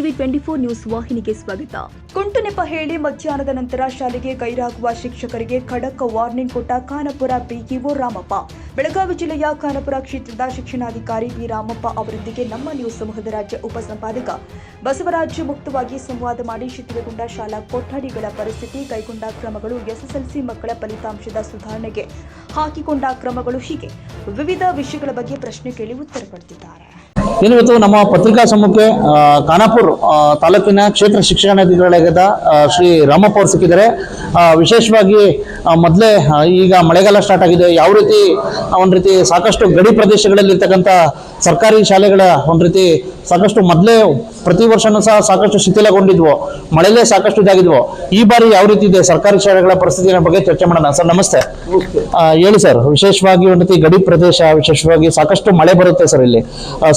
TV twenty four news ವಾಹಿನಿಗೆ ಸ್ವಾಗತ. ಕುಂಟು ನೆಪ ಹೇಳಿ ಮಧ್ಯಾಹ್ನದ ನಂತರ ಶಾಲೆಗೆ ಗೈರಾಗುವ ಶಿಕ್ಷಕರಿಗೆ ಖಡಕ್ ವಾರ್ನಿಂಗ್ ಕೊಟ್ಟ ಖಾನಪುರ ಬಿಇಒ ರಾಮಪ್ಪ. ಬೆಳಗಾವಿ ಜಿಲ್ಲೆಯ ಖಾನಪುರ ಕ್ಷೇತ್ರದ ಶಿಕ್ಷಣಾಧಿಕಾರಿ ಬಿ ರಾಮಪ್ಪ ಅವರೊಂದಿಗೆ ನಮ್ಮ ನ್ಯೂಸ್ ಸಮೂಹದ ರಾಜ್ಯ ಉಪಸಂಪಾದಕ ಬಸವರಾಜ್ ಮುಕ್ತವಾಗಿ ಸಂವಾದ ಮಾಡಿ ಶಿಥಿಲಗೊಂಡ ಶಾಲಾ ಕೊಠಡಿಗಳ ಪರಿಸ್ಥಿತಿ, ಕೈಗೊಂಡ ಕ್ರಮಗಳು, ಎಸ್ಎಸ್ಎಲ್ಸಿ ಮಕ್ಕಳ ಫಲಿತಾಂಶದ ಸುಧಾರಣೆಗೆ ಹಾಕಿಕೊಂಡ ಕ್ರಮಗಳು ಹೀಗೆ. ವಿವಿಧ ವಿಷಯಗಳ ಬಗ್ಗೆ ಪ್ರಶ್ನೆ ಕೇಳಿ ಉತ್ತರ ಪಡೆದಿದ್ದಾರೆ. ಇವತ್ತು ನಮ್ಮ ಪತ್ರಿಕಾ ಸಮ್ಮುಖಕ್ಕೆ ಆ, ಖಾನಾಪುರ್ ತಾಲೂಕಿನ ಕ್ಷೇತ್ರ ಶಿಕ್ಷಣಾಧಿಕಾರಿಗಳಾಗಿದ್ದ ಶ್ರೀ ರಾಮಪ್ಪ ಅವರು ಸಿಕ್ಕಿದ್ದಾರೆ. ವಿಶೇಷವಾಗಿ ಮೊದಲೇ ಈಗ ಮಳೆಗಾಲ ಸ್ಟಾರ್ಟ್ ಆಗಿದೆ. ಯಾವ ರೀತಿ ಒಂದು ರೀತಿ ಸಾಕಷ್ಟು ಗಡಿ ಪ್ರದೇಶಗಳಲ್ಲಿ ಇರ್ತಕ್ಕಂಥ ಸರ್ಕಾರಿ ಶಾಲೆಗಳ ಒಂದು ರೀತಿ ಸಾಕಷ್ಟು ಮೊದಲೇ ಪ್ರತಿ ವರ್ಷನೂ ಸಹ ಸಾಕಷ್ಟು ಶಿಥಿಲಗೊಂಡಿದ್ವು. ಮಳೆಲೇ ಸಾಕಷ್ಟು ಇದಾಗಿದ್ವು. ಈ ಬಾರಿ ಯಾವ ರೀತಿ ಇದೆ ಸರ್ಕಾರಿ ಶಾಲೆಗಳ ಪರಿಸ್ಥಿತಿಯ ಬಗ್ಗೆ ಚರ್ಚೆ ಮಾಡೋಣ. ಸರ್ ನಮಸ್ತೆ. ಹೇಳಿ ಸರ್ ವಿಶೇಷವಾಗಿ ಉನ್ನತಿ ಗಡಿ ಪ್ರದೇಶ ವಿಶೇಷವಾಗಿ ಸಾಕಷ್ಟು ಮಳೆ ಬರುತ್ತೆ ಸರ್ ಇಲ್ಲಿ.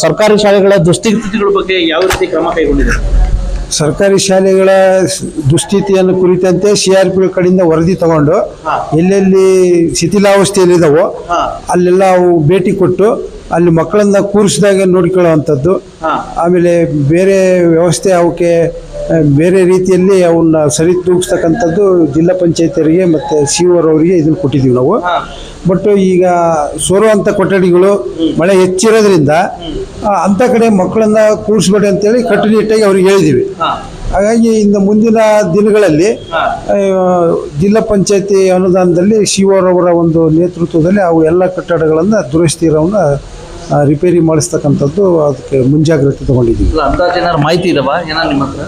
ಸರ್ಕಾರಿ ಶಾಲೆಗಳ ದುಸ್ಥಿತಿಗಳ ಬಗ್ಗೆ ಯಾವ ರೀತಿ ಕ್ರಮ ಕೈಗೊಂಡಿದೆ? ಸರ್ಕಾರಿ ಶಾಲೆಗಳ ದುಸ್ಥಿತಿಯನ್ನು ಕುರಿತಂತೆ ಸಿ ಆರ್ ಪಿ ಕಡೆಯಿಂದ ವರದಿ ತಗೊಂಡು ಎಲ್ಲೆಲ್ಲಿ ಶಿಥಿಲಾವಸ್ಥೆಯಲ್ಲಿದ್ದಾವೋ ಅಲ್ಲೆಲ್ಲ ಅವು ಭೇಟಿ ಕೊಟ್ಟು ಅಲ್ಲಿ ಮಕ್ಕಳನ್ನ ಕೂರಿಸಿದಾಗ ನೋಡಿಕೊಳ್ಳುವಂಥದ್ದು. ಆಮೇಲೆ ಬೇರೆ ವ್ಯವಸ್ಥೆ ಅವಕ್ಕೆ ಬೇರೆ ರೀತಿಯಲ್ಲಿ ಅವನ್ನ ಸರಿ ತೂಗಿಸ್ತಕ್ಕಂಥದ್ದು ಜಿಲ್ಲಾ ಪಂಚಾಯತಿಯರಿಗೆ ಮತ್ತು ಸಿ ಅವರಿಗೆ ಇದನ್ನು ಕೊಟ್ಟಿದ್ದೀವಿ ನಾವು. ಬಟ್ ಈಗ ಸೋರುವಂಥ ಕೊಠಡಿಗಳು ಮಳೆ ಹೆಚ್ಚಿರೋದ್ರಿಂದ ಅಂಥ ಕಡೆ ಮಕ್ಕಳನ್ನ ಕೂರಿಸ್ಬೇಡಿ ಅಂತೇಳಿ ಕಟ್ಟುನಿಟ್ಟಾಗಿ ಅವ್ರಿಗೆ ಹೇಳಿದ್ದೀವಿ. ಹಾಗಾಗಿ ಇನ್ನು ಮುಂದಿನ ದಿನಗಳಲ್ಲಿ ಜಿಲ್ಲಾ ಪಂಚಾಯತಿ ಅನುದಾನದಲ್ಲಿ ಶಿವರವರ ಒಂದು ನೇತೃತ್ವದಲ್ಲಿ ಅವು ಎಲ್ಲ ಕಟ್ಟಡಗಳನ್ನು ದುರಸ್ತಿ ಇರೋವನ್ನ ಆ, ರಿಪೇರಿ ಮಾಡಿಸ್ತಕ್ಕಂಥದ್ದು ಅದಕ್ಕೆ ಮುಂಜಾಗ್ರತೆ ತಗೊಂಡಿದ್ದೀವಿ. ಅಂದಾಜು ಏನಾದ್ರು ಮಾಹಿತಿ ಇದಾವ? ಏನಾರು ನಿಮ್ಮ ಹತ್ರ?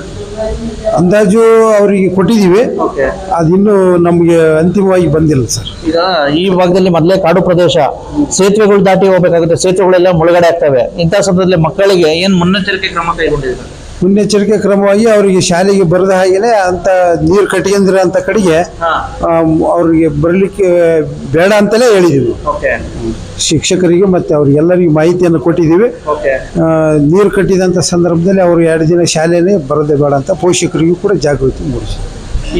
ಅಂದಾಜು ಅವರಿಗೆ ಕೊಟ್ಟಿದ್ದೀವಿ. ಅದಿನ್ನೂ ನಮಗೆ ಅಂತಿಮವಾಗಿ ಬಂದಿಲ್ಲ ಸರ್. ಈಗ ಈ ಭಾಗದಲ್ಲಿ ಮೊದಲೇ ಕಾಡು ಪ್ರದೇಶ ಸೇತುವೆಗಳು ದಾಟಿ ಹೋಗ್ಬೇಕಾಗುತ್ತೆ ಸೇತುವೆಗಳೆಲ್ಲ ಮುಳುಗಡೆ ಆಗ್ತವೆ. ಇಂಥ ಸಂದರ್ಭದಲ್ಲಿ ಮಕ್ಕಳಿಗೆ ಏನು ಮುನ್ನೆಚ್ಚರಿಕೆ ಕ್ರಮ ಕೈಗೊಂಡಿದೆ ಮುನ್ನೆಚ್ಚರಿಕೆ ಕ್ರಮವಾಗಿ ಅವರಿಗೆ ಶಾಲೆಗೆ ಬರದ ಹಾಗೆ ಅಂತ ನೀರು ಕಟ್ಕೊಂಡಿರೋ ಅಂತ ಕಡೆಗೆ ಅವ್ರಿಗೆ ಬರಲಿಕ್ಕೆ ಬೇಡ ಅಂತಲೇ ಹೇಳಿದೀವಿ. ಓಕೆ. ಶಿಕ್ಷಕರಿಗೆ ಮತ್ತೆ ಅವ್ರಿಗೆಲ್ಲರಿಗೂ ಮಾಹಿತಿಯನ್ನು ಕೊಟ್ಟಿದ್ದೀವಿ. ಓಕೆ. ನೀರು ಕಟ್ಟಿದಂಥ ಸಂದರ್ಭದಲ್ಲಿ ಅವರು ಎರಡು ದಿನ ಶಾಲೆನೇ ಬರದೇ ಬೇಡ ಅಂತ ಪೋಷಕರಿಗೂ ಕೂಡ ಜಾಗೃತಿ ಮೂಡಿಸಿ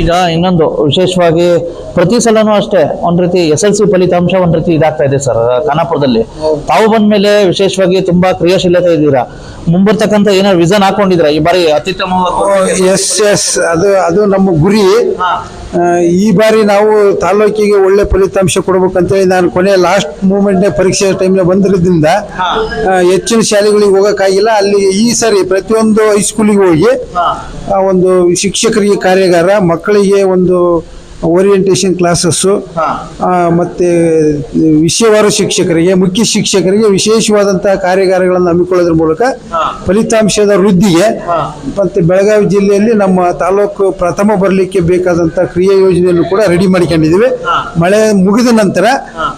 ಈಗ ಇನ್ನೊಂದು ವಿಶೇಷವಾಗಿ ಪ್ರತಿ ಸಲನೂ ಅಷ್ಟೇ ಒಂದ್ ರೀತಿ ಎಸ್ ಎಲ್ ಸಿ ಫಲಿತಾಂಶ ಒಂದ್ ರೀತಿ ಇದಾಗ್ತಾ ಇದೆ ಸರ್ ಖಾನಾಪುರದಲ್ಲಿ. ತಾವು ಬಂದ ಮೇಲೆ ವಿಶೇಷವಾಗಿ ತುಂಬಾ ಕ್ರಿಯಾಶೀಲತೆ ಇದ್ದೀರಾ? ಮುಂಬರ್ತಕ್ಕಂಥ ಏನೋ ವಿಸನ್ ಹಾಕೊಂಡಿದ್ರ ಈ ಬಾರಿ ಅತ್ಯುತ್ತಮ ಎಸ್ ಎಸ್. ಅದು ಅದು ನಮ್ಮ ಗುರಿ. ಈ ಬಾರಿ ನಾವು ತಾಲೂಕಿಗೆ ಒಳ್ಳೆ ಫಲಿತಾಂಶ ಕೊಡ್ಬೇಕಂತೇಳಿ ನಾನು ಕೊನೆ ಲಾಸ್ಟ್ ಮೂಮೆಂಟ್ನೇ ಪರೀಕ್ಷೆ ಟೈಮ್ನ ಬಂದಿರೋದ್ರಿಂದ ಹೆಚ್ಚಿನ ಶಾಲೆಗಳಿಗೆ ಹೋಗೋಕ್ಕಾಗಿಲ್ಲ. ಅಲ್ಲಿ ಈ ಸರಿ ಪ್ರತಿಯೊಂದು ಹೈಸ್ಕೂಲಿಗೆ ಹೋಗಿ ಒಂದು ಶಿಕ್ಷಕರಿಗೆ ಕಾರ್ಯಾಗಾರ ಮಕ್ಕಳಿಗೆ ಒಂದು ಓರಿಯೆಂಟೇಷನ್ ಕ್ಲಾಸಸ್ಸು ಮತ್ತು ವಿಷಯವಾರು ಶಿಕ್ಷಕರಿಗೆ ಮುಖ್ಯ ಶಿಕ್ಷಕರಿಗೆ ವಿಶೇಷವಾದಂತಹ ಕಾರ್ಯಾಗಾರಗಳನ್ನು ಹಮ್ಮಿಕೊಳ್ಳೋದ್ರ ಮೂಲಕ ಫಲಿತಾಂಶದ ವೃದ್ಧಿಗೆ ಮತ್ತು ಬೆಳಗಾವಿ ಜಿಲ್ಲೆಯಲ್ಲಿ ನಮ್ಮ ತಾಲೂಕು ಪ್ರಥಮ ಬರಲಿಕ್ಕೆ ಬೇಕಾದಂಥ ಕ್ರಿಯಾ ಯೋಜನೆಯನ್ನು ಕೂಡ ರೆಡಿ ಮಾಡಿಕೊಂಡಿದ್ದೀವಿ. ಮಳೆ ಮುಗಿದ ನಂತರ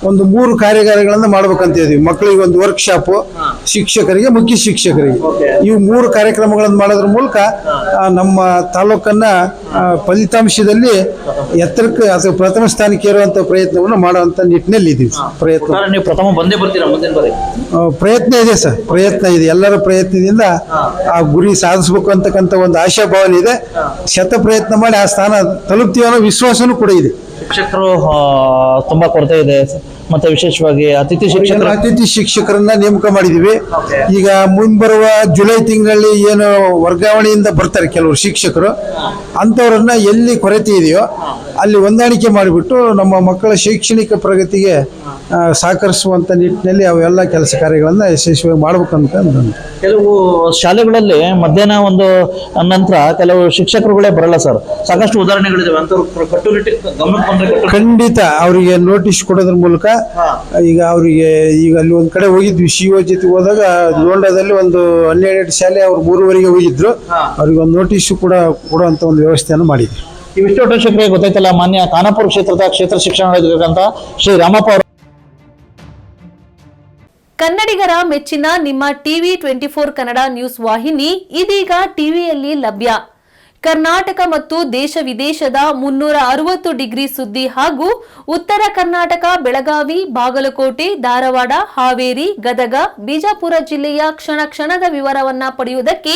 ಒಂದು ಮೂರು ಕಾರ್ಯಾಗಾರಗಳನ್ನು ಮಾಡ್ಬೇಕಂತ ಇದ್ದೀವಿ. ಮಕ್ಕಳಿಗೆ ಒಂದು ವರ್ಕ್ಶಾಪು ಶಿಕ್ಷಕರಿಗೆ ಮುಖ್ಯ ಶಿಕ್ಷಕರಿಗೆ. ಇವು ಮೂರು ಕಾರ್ಯಕ್ರಮಗಳನ್ನು ಮಾಡೋದ್ರ ಮೂಲಕ ನಮ್ಮ ತಾಲೂಕನ್ನ ಫಲಿತಾಂಶದಲ್ಲಿ ಎತ್ತರಕ್ಕೆ ಅಥವಾ ಪ್ರಥಮ ಸ್ಥಾನಕ್ಕೆ ಏರುವಂತ ಪ್ರಯತ್ನವನ್ನು ಮಾಡುವಂತ ನಿಟ್ಟಿನಲ್ಲಿ ಇದೀವಿ ಪ್ರಯತ್ನ. ನೀವು ಪ್ರಥಮ ಬಂದೇ ಬರ್ತೀರಾ ಮುಂದಿನ ಬಾರಿ? ಪ್ರಯತ್ನ ಇದೆ ಸರ್. ಪ್ರಯತ್ನ ಇದೆ. ಎಲ್ಲರ ಪ್ರಯತ್ನದಿಂದ ಆ ಗುರಿ ಸಾಧಿಸಬೇಕು ಅಂತಕ್ಕಂಥ ಒಂದು ಆಶಾಭಾವನೆ ಇದೆ. ಶತ ಪ್ರಯತ್ನ ಮಾಡಿ ಆ ಸ್ಥಾನ ತಲುಪ್ತೀವಿ ಅನ್ನೋ ವಿಶ್ವಾಸನೂ ಕೂಡ ಇದೆ. ಶಿಕ್ಷಕರು ತುಂಬಾ ಕೊರತೆ ಇದೆ ಮತ್ತೆ ವಿಶೇಷವಾಗಿ ಅತಿಥಿ ಶಿಕ್ಷಕ ಶಿಕ್ಷಕರು? ಅತಿಥಿ ಶಿಕ್ಷಕರನ್ನ ನೇಮಕ ಮಾಡಿದೀವಿ. ಈಗ ಮುಂಬರುವ ಜುಲೈ ತಿಂಗಳಲ್ಲಿ ಏನು ವರ್ಗಾವಣೆಯಿಂದ ಬರ್ತಾರೆ ಕೆಲವರು ಶಿಕ್ಷಕರು ಅಂಥವ್ರನ್ನ ಎಲ್ಲಿ ಕೊರತೆ ಇದೆಯೋ ಅಲ್ಲಿ ಹೊಂದಾಣಿಕೆ ಮಾಡಿಬಿಟ್ಟು ನಮ್ಮ ಮಕ್ಕಳ ಶೈಕ್ಷಣಿಕ ಪ್ರಗತಿಗೆ ಸಹಕರಿಸುವಂಥ ಸಹಕರಿಸುವಂತ ನಿಟ್ಟಿನಲ್ಲಿ ಅವೆಲ್ಲ ಕೆಲಸ ಕಾರ್ಯಗಳನ್ನು ಯಶಸ್ವಿಯಾಗಿ ಮಾಡ್ಬೇಕಂತ ಕೆಲವು ಶಾಲೆಗಳಲ್ಲಿ ಮಧ್ಯಾಹ್ನ ಒಂದು ನಂತರ ಕೆಲವು ಶಿಕ್ಷಕರುಗಳೇ ಬರಲ್ಲ ಸರ್. ಸಾಕಷ್ಟು ಉದಾಹರಣೆಗಳಿದಾವೆ. ಕಟ್ಟುನಿಟ್ಟು ಖಂಡಿತ ಅವರಿಗೆ ನೋಟಿಸ್ ಕೊಡೋದ್ರ ಮೂಲಕ ಈಗ ಅವರಿಗೆ ಈಗ ಅಲ್ಲಿ ಒಂದು ಕಡೆ ಹೋಗಿದ್ವಿ. ಶಿವ ಜೊತೆ ಹೋದಾಗ ಲೋಂಡಾದಲ್ಲಿ ಒಂದು ಹನ್ನೆರಡು ಶಾಲೆ ಅವ್ರು ಮೂರುವರೆಗೆ ಹೋಗಿದ್ರು. ಅವ್ರಿಗೆ ಒಂದು ನೋಟಿಸ್ ಕೂಡ ಕೊಡುವಂತ ಒಂದು ವ್ಯವಸ್ಥೆಯನ್ನು ಮಾಡಿದ್ವಿ. ಇವಿಷ್ಟು ಶಿಕ್ಷಕರಿಗೆ ಗೊತ್ತಾಯ್ತಲ್ಲ, ಮಾನ್ಯ ಖಾನಾಪುರ ಕ್ಷೇತ್ರದ ಕ್ಷೇತ್ರ ಶಿಕ್ಷಣ ಶ್ರೀ ರಾಮಪ್ಪ ಕನ್ನಡಿಗರ ಮೆಚ್ಚಿನ ನಿಮ್ಮ TV twenty four Kannada news ವಾಹಿನಿ ಇದೀಗ ಟಿವಿಯಲ್ಲಿ ಲಭ್ಯ. ಕರ್ನಾಟಕ ಮತ್ತು ದೇಶ ವಿದೇಶದ ಮುನ್ನೂರ ಅರವತ್ತು ಡಿಗ್ರಿ ಸುದ್ದಿ ಹಾಗೂ ಉತ್ತರ ಕರ್ನಾಟಕ, ಬೆಳಗಾವಿ, ಬಾಗಲಕೋಟೆ, ಧಾರವಾಡ, ಹಾವೇರಿ, ಗದಗ, ಬಿಜಾಪುರ ಜಿಲ್ಲೆಯ ಕ್ಷಣ ಕ್ಷಣದ ವಿವರವನ್ನ ಪಡೆಯುವುದಕ್ಕೆ